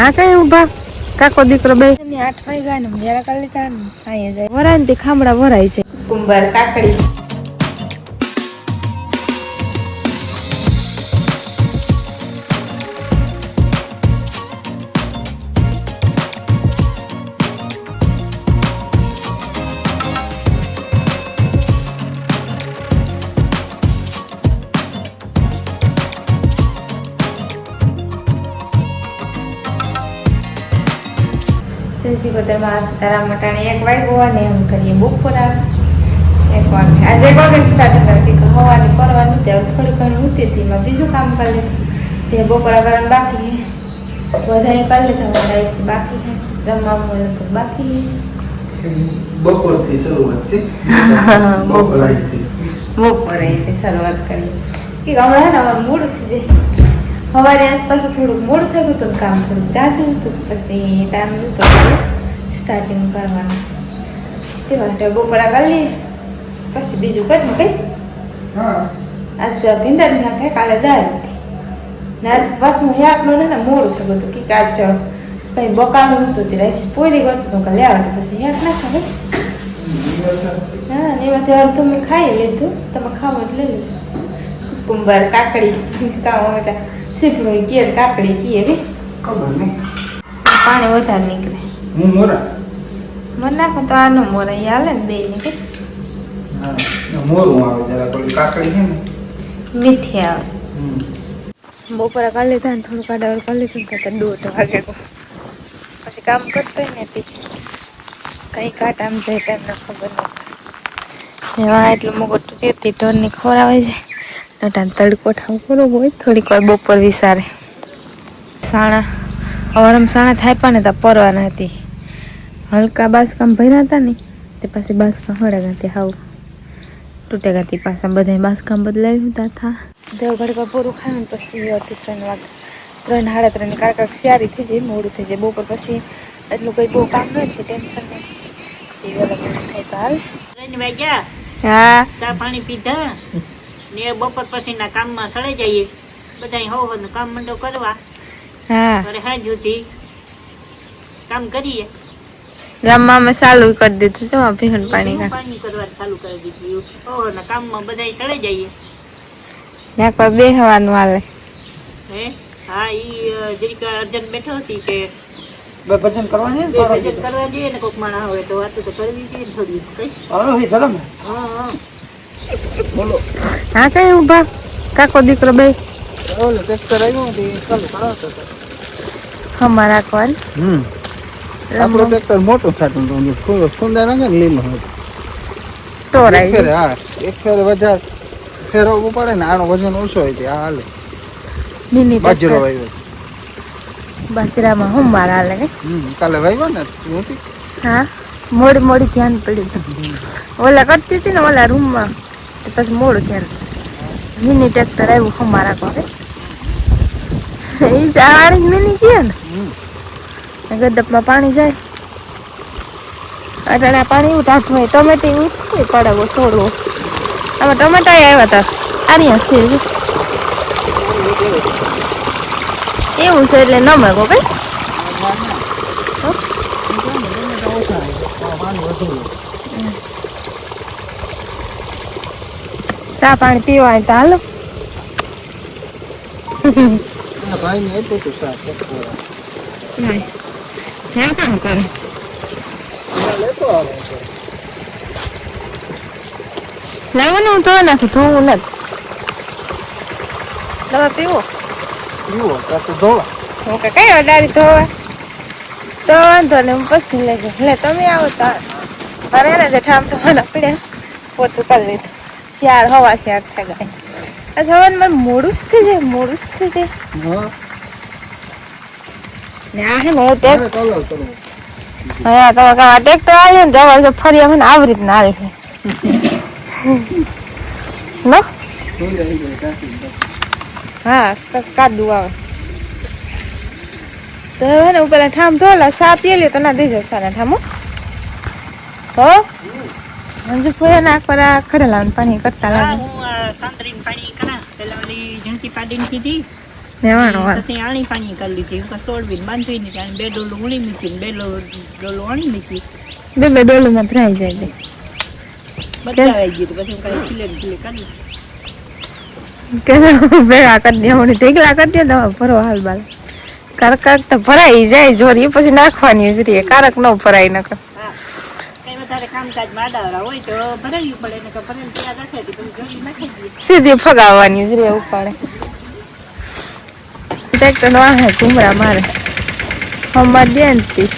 હા કઈ ઊભા કાકો દીકરો બે. આઠ વાગ્યા ને જરા કાલે ત્યાં સાંજે જાય. વરાય ને તે ખામડા વરાય છે. કુંભાર કાકડી. શશી કોતરમાં તારા મટાણે એક વાગ્યો અને એમ કરીએ બપોરા એક વાગે. આજે એક વાગે સ્ટાર્ટ કરી. કે હવાની પરવાનું ત્યાં થોડી ઘણી ઉતી હતી એમાં બીજું કામ કરી. લીધું તે બપોરા કરવાનું બાકી બધાએ કરી લીધા બધા બાકી છે. રમવાનું લગભગ બાકી બપોરથી શરૂઆત બપોર અહીંથી બપોરે તે શરૂઆત કરી. કે હમણાં મોડું થઈ જાય. સવારે આસપાસ થોડુંક મોડું થયું હતું કામ થોડુંક જાજુ હતું પછી ટાઈમ નહોતો સ્ટાર્ટિંગ કરવાનું. તે માટે બપોરા કરી લઈએ પછી બીજું કર્યું કઈ? હા. આજ ભીંડા નાખે કાલે દાળ હતી. ને આજ પાછું યાકનું ને ને મોડું થયું હતું કે આજ કઈ બકાલું નહોતું તે રાઈસ પોરી ગયું હતું કે આવે પછી યાદ ના ખાવે હા ને એમાંથી અડધું મેં ખાઈ લીધું તમે ખાવો જ લઈ લીધું. કુંભાર કાકડી કામ અમે ત્યાં સીપડું કીએ કાકડી કીએ રે. ખબર નહીં. પાણી વધારે નીકળે. હું મોરા? મને નાખો તો આનો મોર એ હાલે ને બે નીકળે હા ને મોરું આવે જરા પેલી કાકડી છે ને. મીઠી આવે. બપોરે કરી લીધા ને લીધું ને દોઢ વાગે પછી કામ કરતો ને તે કઈ કાટ આમ જાય ટાઈમ ખબર નહીં. એવા એટલું મોટું તૂટી ઢોરની ખોરાવે છે. નટાને તડકો ઠાકોરો હોય થોડીક વાર બપોર વિસારે. સાણા અવારમ સાણા થાય પણ ને તા પરવાના હતી. હલકા બાસકામ ભર્યા હતા ને તે પાછી બાસકામ હળ્યા હતી હાવ. તૂટે ગાતી પાછા બધા બાસકામ બદલાવ્યું હતા થા. દેવગઢ ઘડકા પૂરું ખાયું ને પછી હતી ત્રણ વાગે ત્રણ સાડા ત્રણ કાંક કાંક સિયારી થઈ જાય મોડું થઈ જાય બપોર પછી એટલું કંઈ બહુ કામ ન છે ટેન્શન નહીં એ બધા થાય તો હાલ. ત્રણ વાગ્યા હા. ચા પાણી પીધા. ને બપોર પછીના કામમાં સળે જઈએ. બધા હો હો કામ મંડો કરવા. હા. અરે હા કામ કરીએ. ગામમાં અમે ચાલુ કરી દીધું છે આ પાણી પાણી કરવા ચાલુ કરી દીધું હો હો કામમાં બધા સળે જઈએ. ત્યાં પર બેહવાનું હાલે. હે? હા ઈ જરીક અર્જન્ટ બેઠો હતી કે ભજન કરવા છે ને બે ભજન કરવા જઈએ ને કોક માણસ આવે તો વાતો તો કરવી જોઈએ થોડી કઈ? હાલો ધરમ હા હા. બોલો. હા કઈ ઊભા. કાકો દીકરો બે ઓલો ટ્રેક્ટર આવ્યું તે ચાલુ કરાવતો હતો. અમારા કોલ હમ. આપણો ટ્રેક્ટર મોટું થતું હતું સુંદર રંગે ને લીલો હતો ટોરાઈ ફેરે હા એક ફેરે વધારે ફેરવવું પડે ને આનો વજન ઓછો હોય તે આ હાલે. મિની બાજરો આવ્યો વાવ્યો બાજરામાં હું મારા હાલે? કાલે વાવ્યો ને નહોતી હા મોડી મોડી ધ્યાન પડ્યું ઓલા કરતી હતી ને ઓલા રૂમમાં. તો પછી મોડું ધ્યાન મિની ટ્રેક્ટર આવ્યું અમારા ઘરે. એ જ આણી મિની કીએ ને. ગદપમાં પાણી જાય. અટાણા પાણી એવું ટાઢું હોય ટમેટી ઉઠી પડવો છોડવો આમાં ટમેટા આવ્યા હતા આર્યા છે. એવું છે એટલે ન મેગો કઈ ચા પાણી પીવા તો હાલો. ભાઈ ને આપ્યું હતું શાક ટ્રેક્ટર નહીં. કામ કરે. લેતો આવે. લાવવાનું હું ધોઈ નાખું ધોવું નથી. દવા પીવો? પીવો તો ધોવા. હું કે કઈ અડાડી ધોવા? તો વાંધો ને હું પછી લેજો લે તમે આવો તો. મારે ને જે ઠામ થવાના પડ્યા પોતું કરી લીધું. શિયાળ હવા શિયાળ થઈ ગયા. અચ્છા હવે મારે મોડું જ થઈ જાય મોડું જ થઈ જાય. ને આ હે ને ટેક કરવો હા તમે કહો ટ્રેક્ટર આવ્યો ને જવા જો ફરી ને આવી રીતના આવી છે નો આવી. હા કાદુ તો હવે ને હું ઠામ ધોલા સાપ એ લ્યો તો ના દેજો સારા ઠામો હો. કરતા હા લાગે. હું આ સાંતરીને પાણી કરા. પેલા ઓલી ઝીણકી પાડીને કીધી. નેવાણો વાળ પછી આણી પાણી કરી લીધી. ઉપર સોળવી બાંધી ને બે ડોલું ઉણી મૂકી બે ડોલું અણી મૂકી. બે બે ડોલુમાં ધરાઈ જાય બે. બધા આવી ગયું પછી હું કાંઈ ખીલે ખીલે કરી ભેગા કરી દે હું ઢીકલા કરી દે દવા ભરો હાલ બાલ. કારક કારક તો ભરાઈ જાય જોરી. પછી નાખવાની જ કારક ન ભરાય નકર. સીધી ફગાવવાની જ રે ઉપાડે. ઘુમરા મારે. હમવા દે ને તી.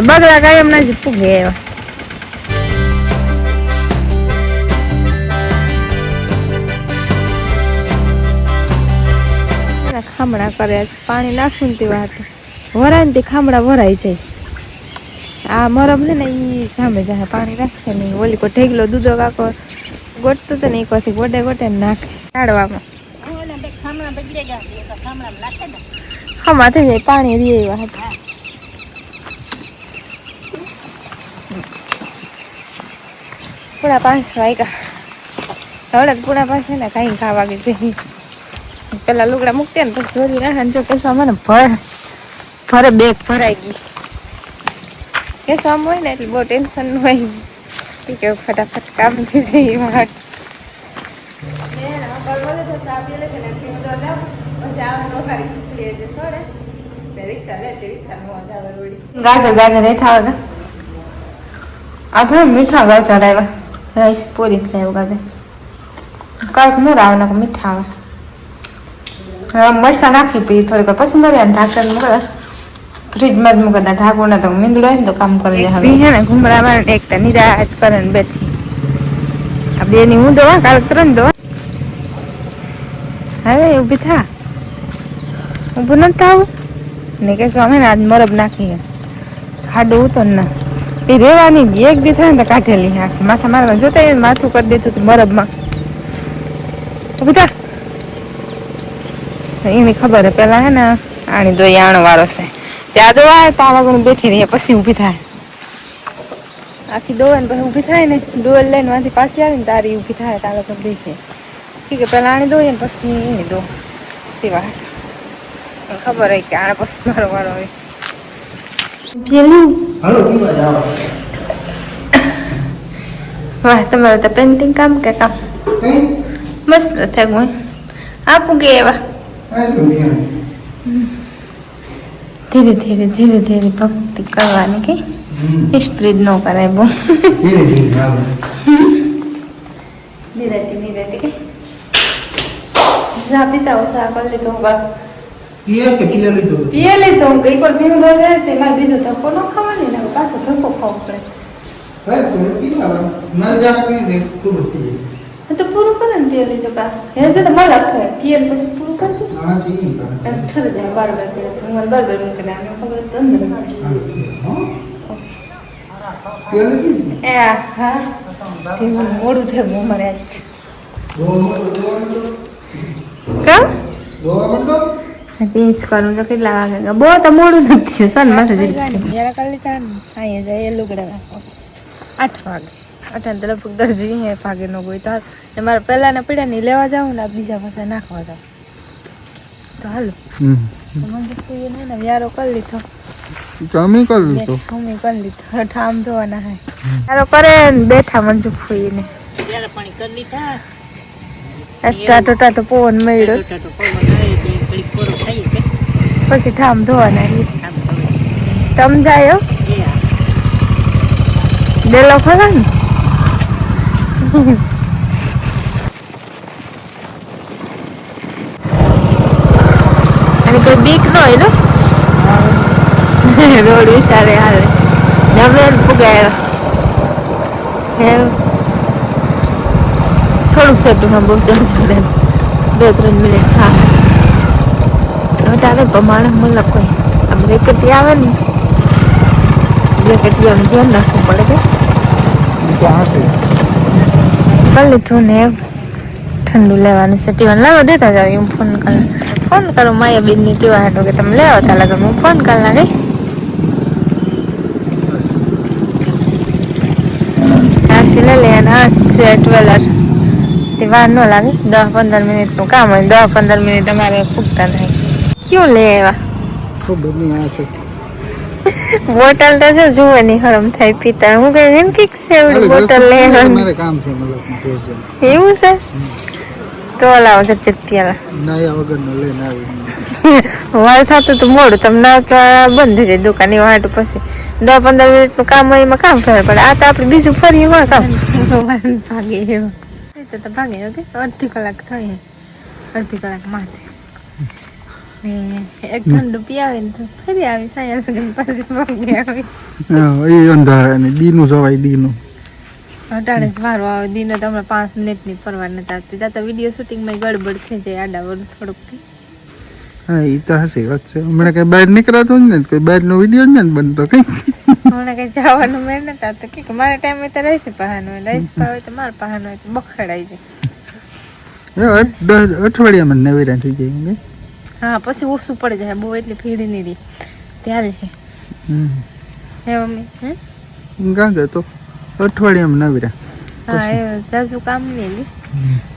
બગલા કાયમ ના જ પૂગે એવા. ખામડા કરે પાણી નાખું ને તે વાત. વરાય ને તે ખામડા વરાઈ જાય. આ મરમ છે ને એ સામે જાય પાણી રાખે ને ઓલી કો ઢેગલો દૂધો કાકો ગોટતો તો ને એક વાર ગોટે ગોટે નાખે કાઢવામાં પાણી રી એવા હતા વાગ્યા હવે પૂણા પાસે ને કાંઈ ખાવા કે છે. પેલા લુગડા મૂકતા ને પછી જોરી રાખે જો કેસો મને ભર ભરે બેગ ભરાઈ ગઈ. કેસો કામ હોય ને એટલે બહુ ટેન્શન હોય. કે ફટાફટ કામ થઈ જાય એ ગાજર ગાજર હેઠા આવે આપણે મીઠા ગાજર રાઈસ પૂરી ખાય ગાજર કાંઈક મોર આવે મીઠા આવે. મરસા નાખી પી, થોડીક પછી મળ્યા ઢાંકણ મૂકે ફ્રીજમાં જ મૂકે ઢાંકું ના તો મીંદડો હોય ને તો કામ કરી દે હવે. હે ને ઘુમરા મારે એક તો નિરાશ કરે ને બેઠી. આ બે ની હું દવા કાલ ત્રણ દવા હવે ઊભી થા. ઊભું નથી થાવું? ને કે સ્વામી, ને આજ મરબ નાખી ખાડું ઉતર ના. એ રેવાની એક દી થાય ને કાઢેલી હા માથા મારવા જોતા માથું કરી દેતું હતું મરબમાં ઊભી થા. એની ખબર હે, પેલા હે ને આણી દોઈ આણો વાળો છે. ત્યાં દોવા આ ત્યાં લગન બેઠી રહી પછી ઊભી થાય. આખી દોવે ને પછી ઊભી થાય ને ડોલ લઈને માંથી પાછી આવી ને તારી ઊભી થાય ત્યાં લગન દેખે ઠીક છે પહેલાં આણી દોઈએ ને પછી એને દો સિવાય. ખબર હોય કે આને પછી મારો વારો હોય પેલું? વાહ તમારું તો પેન્ટિંગ કામ કે કામ? મસ્ત થયું આપું કે એવા. ધીરે ધીરે ધીરે ધીરે ભક્તિ કરવાની કે? સ્પ્રેડ ન કરાય બહુ. ધીરે ધીરે હાલો. ધીરે ધીરે કે? ચા પીતા ચા કરી લીધું હું પીએ કે પીએ તો? પીએ લીધું હું એક વાર પીવું તે મારે બીજો ધક્કો ન ખાવાની ને પાછો ધક્કો ખાવ પડે. હે, તો પીવા આવે. મારે જાણે પી દે, પૂરું બતી તો પૂરું કરે ને પીએ લીધું કા હે છે તો મારે રાખે પીએ ને પછી ઈ કરે. એમ ઠરે જાય બાર બાર પીડે હું મારે બાર બાર મૂકીને આમને ખબર તો અંદર હો? એ હા પીવું મોડું થયું આજ માંડો, દોવા માંડો. કેમ. પીસ કરું તો કેટલા વાગે બહુ તો મોડું નથી સન માથે જરા કાલે તાર સાંજે જાય લુગડા નાખો આઠ વાગે અઠાણ તો લગભગ દરજી હે ભાગે નો તાર ને મારે પહેલાના પડ્યા ને લેવા જાઉં ને બીજા પાસે નાખવા જાઉં તો હાલો મને તો કોઈ નહીં વ્યારો કરી લીધો. જમી કરી બેઠા કરી લીધો. ઠામ ધોવાના હે. વ્યારો કરે ને બેઠા મંજુ ફૂઈને. ત્યારે પાણી કરી લીધા. ટાટો ટાટો પવન મળ્યો. પછી ઠામ ધોવાના હે. બેલો તમ જાય એ ખરા ને. કોઈ બીક ન હોય ને? રોડ વિસ્તારે હાલે. અમે પુગાય હે થોડુંક સેટું હા બહુ ને બે ત્રણ મિનિટ હા. હવે પ્રમાણે મળે હોય. આ બ્રેકેટી આવે ને બ્રેકેટી આમ ધ્યાન રાખવું પડે કે? કરી લીધું ને ઠંડુ લેવાનું છે પીવાનું લાવો દેતા જાવ હું ફોન કર. ફોન કરો માયા બેનની તેવા હાટો કે તમે લેવા તા લગન હું ફોન કરી લાગે ત્યાંથી લઈ લે છે ટ્વેલર તે વાર ન લાગે દસ પંદર મિનિટનું કામ હોય દસ પંદર મિનિટ અમારે ફૂગતા થાય ક્યું લે આવ્યા? ખબર નહીં આ છે. બોટલ તો જો જોવાની હરમ થાય પીતા. હું કઈ એમ સેવડી બોટલ એવું છે? તો લાવો જચ્ચત પેલા નાયા વગરનો લઈને આવી. વાર થતું તો મોડું. તમને બંધ થઈ જાય દુકાન એ વાટ પછી. દસ પંદર મિનિટનું કામ હોય એમાં કામ ફેર પડે. આ તો આપણે બીજું ફરી હોય કામ. ભાગે એવું તો તો ભાગે ઓકે અડધી કલાક થઈ અડધી કલાક માથે. એક ઠંડુ પીઆવે ને તો ફરી આવી સાયા લગન પાછી ભાગે આવી. હા એ અંધારા ને દીનું સવાય દીનું અટાણે જ વારો આવે. દિને તો હમણાં પાંચ મિનિટની પરવાર નથી આવતી ત્યાં તો વીડિયો શૂટિંગમાં ગડબડ થઈ જાય આડાવડ થોડુંક હા એ તો હશે વાત છે. હમણાં કઈ બહાર નીકળાતો જ ને કોઈ બહાર નો વીડિયો જ ને બનતો કઈ. હમણાં કઈ જવાનું મેળ નથી આવતો કે મારા ટાઈમે તો રહીશ પહાનો હોય રહીશ પા હોય તો મારા પહાનો હોય તો બખડાઈ જાય. અઠવાડિયામાં નવીરા થઈ જાય હા પછી ઓછું પડી જાય. બહુ એટલી ભીડ નહીં રહી. ત્યારે છે. હમ. હે મમ્મી હે? ગાંધે તો? અઠવાડિયામાં નવીરા હા એ જાજુ કામ નહીં લી.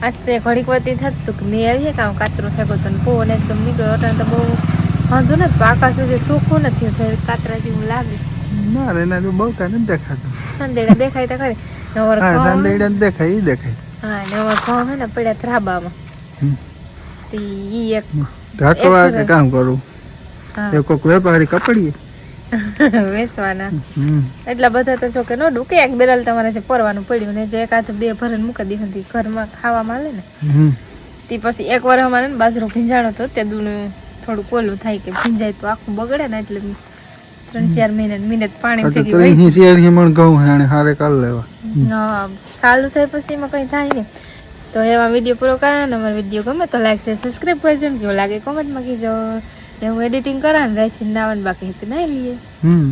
આજ તો ઘડીક વતી થતું કે મેં આવીએ કામ કાતરો થયો તો ને પવન એકદમ નીકળ્યો અટાણે તો બહુ વાંધો નથી આકાશ જે સુખું નથી કાતરા જેવું લાગે. એના તો બહુ કાંઈ નથી દેખાતું. સંદેડા દેખાય તો ખરી. ને અમારે હા ને- સાંદેડા દેખાય એ દેખાય. હા ને અમારે હે ને પડ્યા ત્રાબામાં. ઈ એક ઢાંકવા કે કામ કરું? એ વેપારી કપડીએ? વેચવાના. એટલા બધા તો જો કે ન ડૂકે એક બેરલ તમારે જે પરવાનું પડ્યું ને જે એકાદ બે ભરણ મૂકી દીધી ઘરમાં ખાવા માલે ને. તે પછી એક વાર અમારે બાજરો ભીંજાણો હતો તે દૂનું થોડું કોલું થાય કે ભીંજાય તો આખું બગડે ને એટલે ત્રણ ચાર મહિના મિનિટ પાણી થઈ ગયું ઘઉં હે અને હારે કાલ લેવા. હા સારું થાય પછી એમાં કંઈ થાય નહીં. તો એવા વીડિયો પૂરો કરે ને અમારો વીડિયો ગમે તો લાઈક છે સબસ્ક્રાઈબ કરજો ને કેવું લાગે કોમેન્ટમાં કીજો ને હું એડિટિંગ કરા ને નાવન બાકી હતી ના લઈએ હમ.